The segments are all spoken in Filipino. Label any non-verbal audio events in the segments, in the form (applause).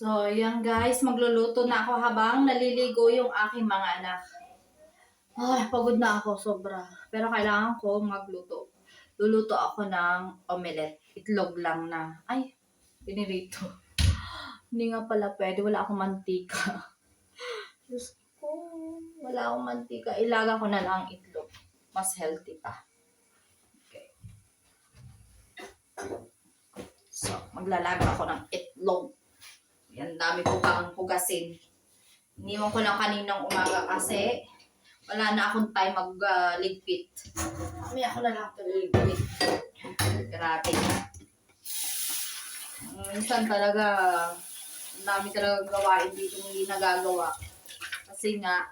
So, yan guys, magluluto na ako habang naliligo yung aking mga anak. Ay, pagod na ako sobra. Pero kailangan ko magluto. Luluto ako ng omelette. Itlog lang na. Ay, pinirito. Hindi nga pala pwede. Wala akong mantika. (laughs) Diyos ko, wala akong mantika. Ilaga ko na lang ang itlog. Mas healthy pa. Okay. So, maglalaga ako ng itlog. Yan, dami ko pang hugasin. Iniwan ko lang kaninang umaga kasi wala na akong time mag-ligpit. May ako na lang ito ligpit. Grabe. Minsan talaga, ang dami talaga gawain dito hindi nagagawa. Kasi nga,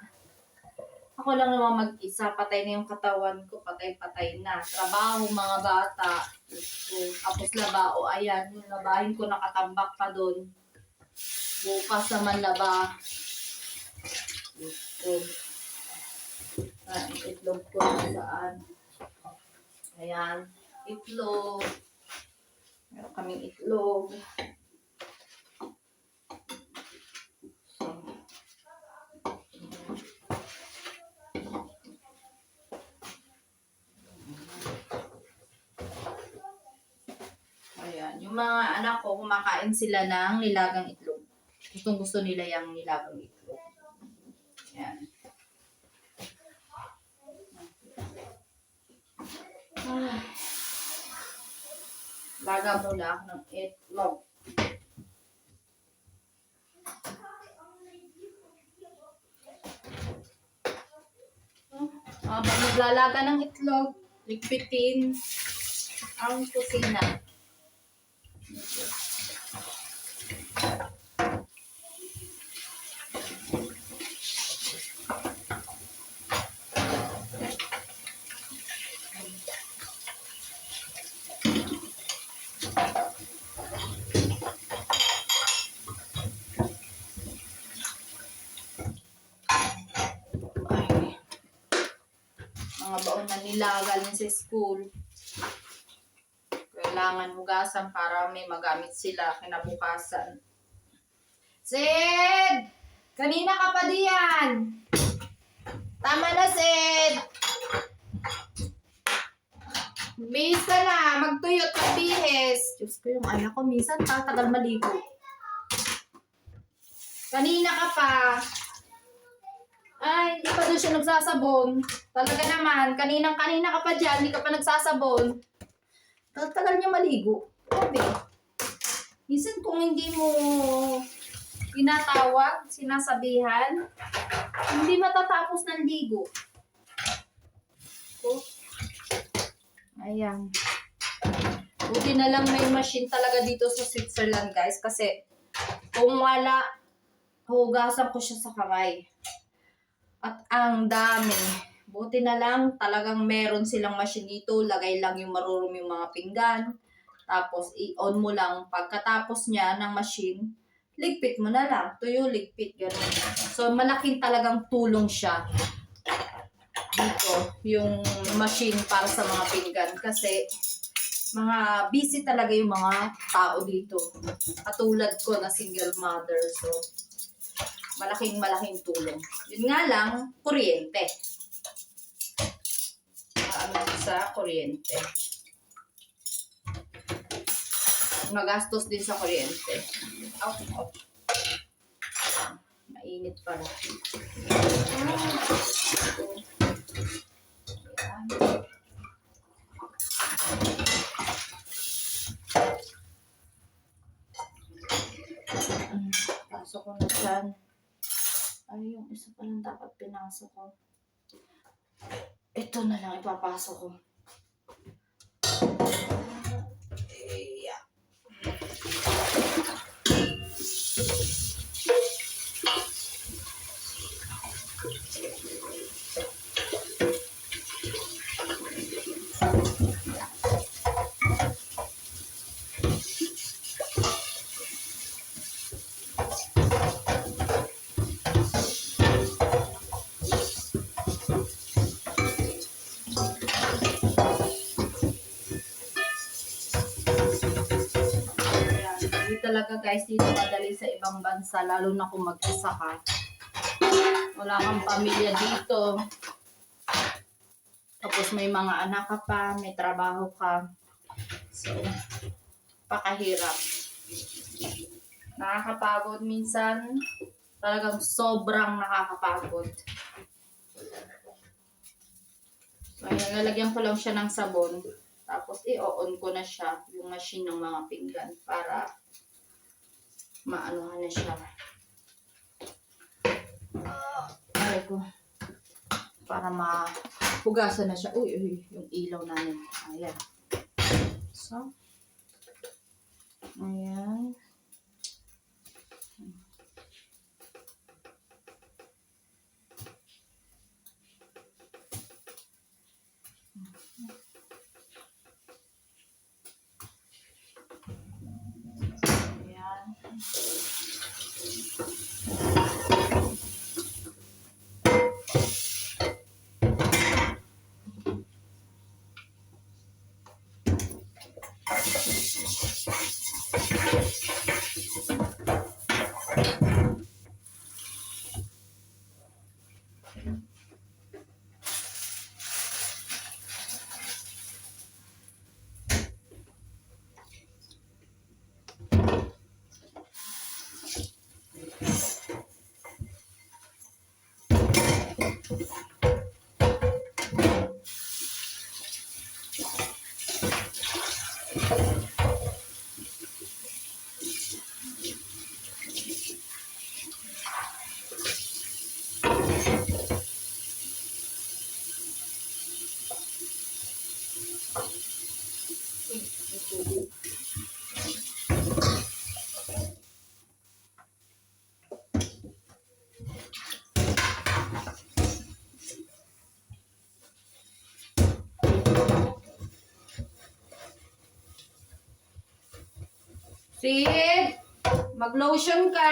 ako lang naman mag-isa, patay na yung katawan ko, patay-patay na. Trabaho, mga bata. Tapos labao, ayan, yung labahin ko nakatambak pa doon. Bukas naman laba. Itlog. Ah, itlog ko saan. Ayan, itlog. Meron kaming itlog. Ayan. Yung mga anak ko, kumakain sila ng nilagang itlog. Gustong gusto nila yung nilagang itlog. Ayan. Ay. Laga muna ako ng itlog. Habang naglalaga ng itlog, ligpitin ang kusina. Ay. Mga galing sa school. Kailangan hugasan para may magamit sila kinabukasan. Sid! Kanina ka pa diyan! Tama na, Sid! Bihis na! Magtuyot ka, bihis! Diyos ko, yung anak ko, minsan tatagal maligo. Kanina ka pa. Ay, hindi pa doon siya nagsasabon. Talaga naman, kaninang kanina ka pa dyan, hindi ka pa nagsasabon. Tagal niya maligo. Grabe. Minsan kung hindi mo tinatawag, sinasabihan, hindi matatapos ng ligo. Oh. Ayan. Buti na lang may machine talaga dito sa Switzerland, guys. Kasi kung wala, hugasan ko siya sa kamay. At ang dami. Buti na lang talagang meron silang machine dito. Lagay lang yung marurumi yung mga pinggan. Tapos i-on mo lang. Pagkatapos niya ng machine, ligpit mo na lang. Tuyo, ligpit. Ganun. So malaking talagang tulong siya. Dito, yung machine para sa mga pinggan. Kasi mga busy talaga yung mga tao dito. Katulad ko na single mother. So, malaking malaking tulong. Yun nga lang, kuryente. Ano sa kuryente. Magastos din sa kuryente. Ow, ow. Mainit pala. Ayan. Pasok ko na dyan. Ay, yung isa pa lang dapat pinasok ko. Ito na lang ipapasok ko. Talaga guys dito madali sa ibang bansa, lalo na kung mag-isa ka. Wala kang pamilya dito. Tapos may mga anak ka pa, may trabaho ka. So, pakahirap. Nakakapagod minsan. Talagang sobrang nakakapagod. So, ayan, lalagyan ko lang siya ng sabon. Tapos, i-on ko na siya, yung machine ng mga pinggan, para maanuhan na siya. Ay ko. Para mahugasan na siya. Uy, uy, yung ilaw namin. Ayan. So, ayan. Ayan. Sid, mag-lotion ka.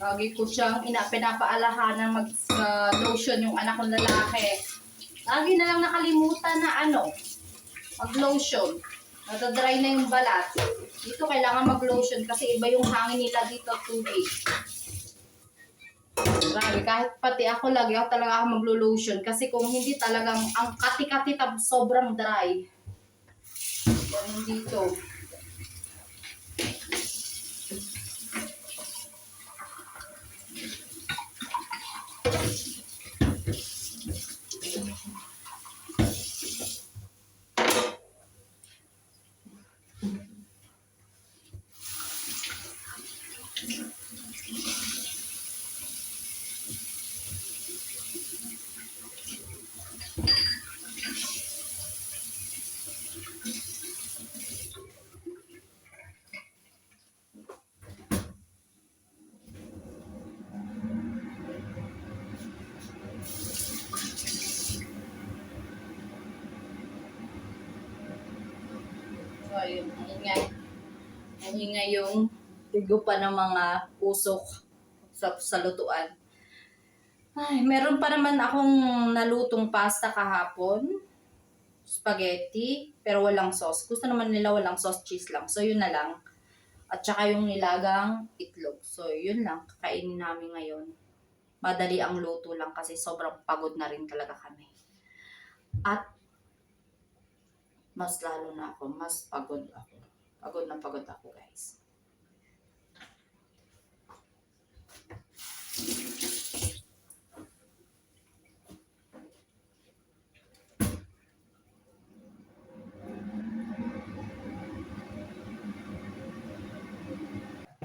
Lagi ko siyang ina pinapaalahanan mag-lotion yung anak kong lalaki. Lagi na lang nakalimutan na ano, mag-lotion. Nadadry na yung balat. Dito kailangan mag-lotion kasi iba yung hangin nila dito tubig. Grabe, kahit pati ako lagi ako talaga ako maglo-lotion kasi kung hindi talagang ang kati-kati tab sobrang dry. Ganun dito. So, ayun. Ang ingay. Ingay yung tigo pa ng mga usok sa, sa lutuan. Ay, meron pa naman akong nalutong pasta kahapon. Spaghetti, pero walang sauce. Gusto naman nila walang sauce, cheese lang. So, yun na lang. At saka yung nilagang itlog. So, yun lang. Kakainin namin ngayon. Madali ang luto lang kasi sobrang pagod na rin talaga kami. At mas lalo na ako, mas pagod ako. Pagod na pagod ako, guys.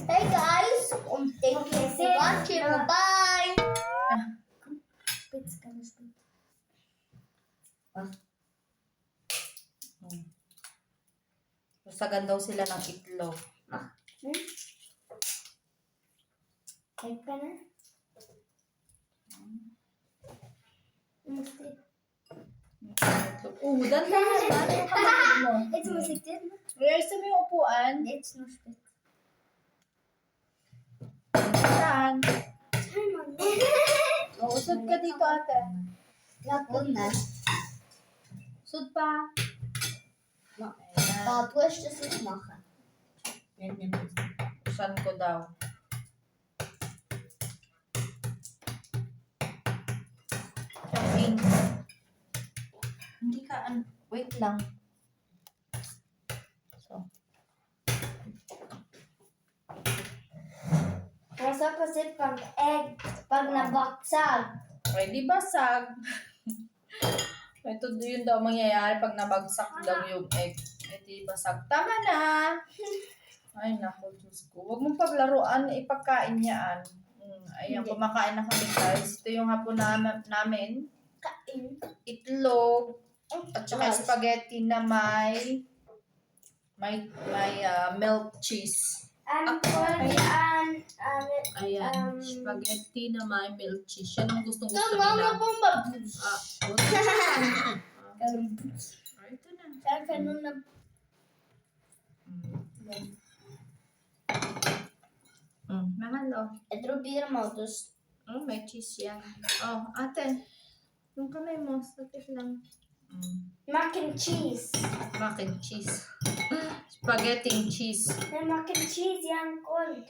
Hey guys, um, thank you watching. Bye. Spitz ka na, spitz. Sagan daw sila ng itlog. Hmm? Type ka na? Spit. Oh, dan mo. It's music din. Where's mo yung upuan? It's no spit. Saan? On. (laughs) Oh, usod ka dito ate. Lapon na. Usod pa. Machen. Nein, nein, nein. Saan ko daw? Ink. Hindi ka, an- wait lang. So, Was passiert beim Egg, pag nabaksag? ay di basag. (laughs) Ito yun daw mangyayari pag nabagsak daw yung egg. Ay di basag. Tama na! (laughs) Ay naku, Diyos ko. Huwag mong paglaruan, ipagkain niyaan. Mm, ayan, Hindi. kumakain na kami guys. Ito yung hapon na, namin. Kain. itlog, at saka Rice. spaghetti na may may may ah, milk cheese. An, Ako, ay. an, an, Ayan, Um, spaghetti na may milk cheese. Yan ang gustong gusto mama nila. po mabus. Ah, wag na. Ah, ah, ito na. Kaya ganun na. Mm. Mm, mahalo. Probier mo, dus. Oh, may cheese yan. Oh, ate. Yung kamay mo, sakit lang. Mac and cheese. Mac and cheese. Spaghetti and cheese. May mac and cheese yan, cold.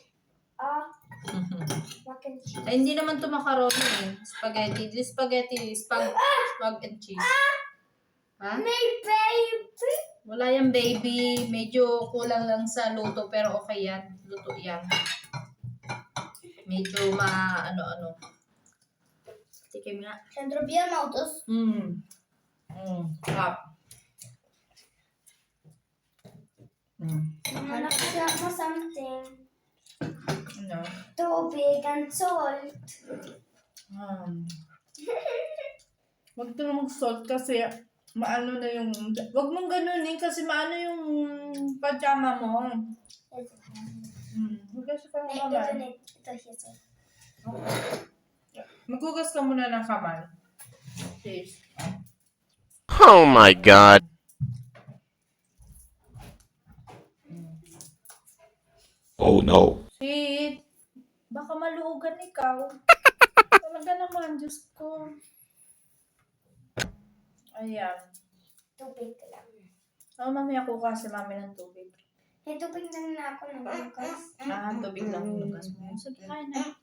Ah, (laughs) mac and cheese. Ay, hindi naman to macaroni eh. Spaghetti. Di spaghetti. Spag, spag and cheese. Ha? May baby. Wala yan, baby. Medyo kulang lang sa luto, pero okay yan. Luto yan. Medyo ma, ano-ano. Tikim nga. Kan probier mo, dus. Mm. Mm. Sarap. Mm. Nakakita mo something. Ano? Tubig and salt. Um. Huwag ka na mag-salt kasi maano na yung... Huwag mong ganunin kasi maano yung pajama mo. Hmm. Hugas ka ng kamay. ito, so. Maghugas ka muna ng kamay. Please. Oh my god. Oh no. Sid, baka maluugan ikaw. (laughs) Talaga naman, Diyos ko. Ayan. Tubig lang. Oh, mamaya ko kasi mami ng tubig. May tubig lang na ako ng bukas. Ah, tubig lang hugas mo. Sige, kain na.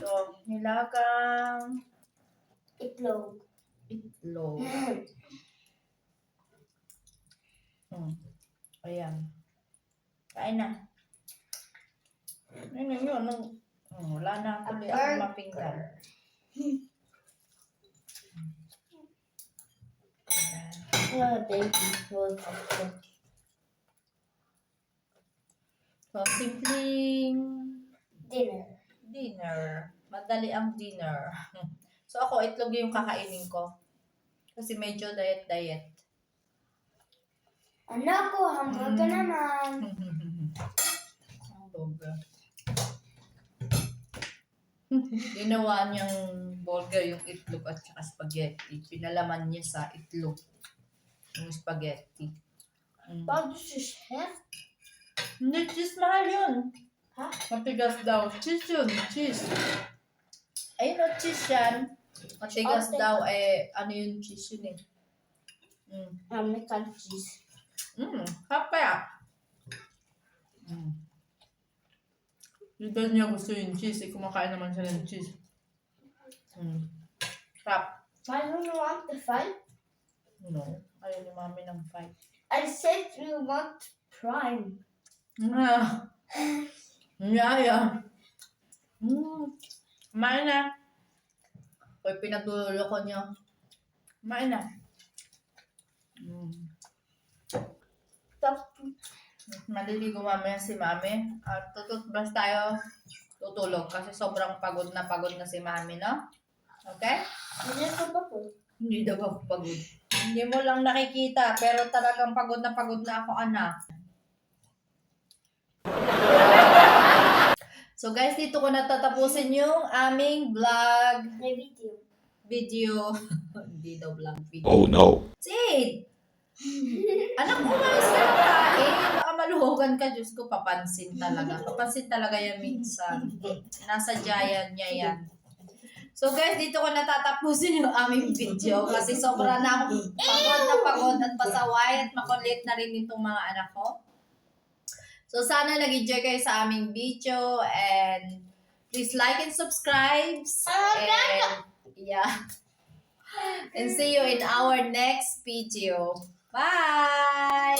So, nilagang Itlog. itlog. (clears throat) Hmm. Ayan. Kain na. Ayun, yun, yun. Hmm, wala na ako li ako mapinggan. Oh, baby. Oh, So, simpleng Dinner. dinner. Madali ang dinner. (laughs) So, ako, itlog yung kakainin ko. Kasi medyo diet-diet. Anak ko, hamburger naman. (laughs) Ang burger. Ginawa niyang burger yung itlog at saka spaghetti. Pinalaman niya sa itlog yung spaghetti. Mm. Das ist hart. Hindi, cheese mahal yun. Ha? Matigas daw. Cheese yun, cheese. Ayun o, cheese yan. Matigas Okay. daw, eh, ano yung cheese yun eh. Mm. Mit kein cheese. Mm, kaya. Mm. Di ba niya gusto yung cheese? Eh, kumakain naman siya ng cheese. Mm. Sarap. Why do you want the fight? No. Ayaw ni mami ng fight. I said you want prime. Ah. (laughs) Nyaya. Mm. Kumain na. Kaya pinagdulo ko niya. Kumain na. Mm. Stop. Maliligo mamaya si mami. At tututbrush tayo. Tutulog kasi sobrang pagod na pagod na si mami, no? Okay? Hindi ko pa po. Hindi daw ako pagod. Hindi mo lang nakikita, pero talagang pagod na pagod na ako, anak. So guys, dito ko natatapusin yung aming vlog May video. video. (laughs) Hindi daw vlog video. Oh no. Sid! Anak mo, malis ka ng kain. Baka maluhogan ka. Diyos ko, papansin talaga. Papansin talaga yan minsan. Nasa giant niya yan. So guys, dito ko natatapusin yung aming video kasi sobra na akong pagod na pagod at pasaway at makulit na rin itong mga anak ko. So, sana nag-enjoy kayo sa aming video and please like and subscribe. And, yeah. And see you in our next video. Bye!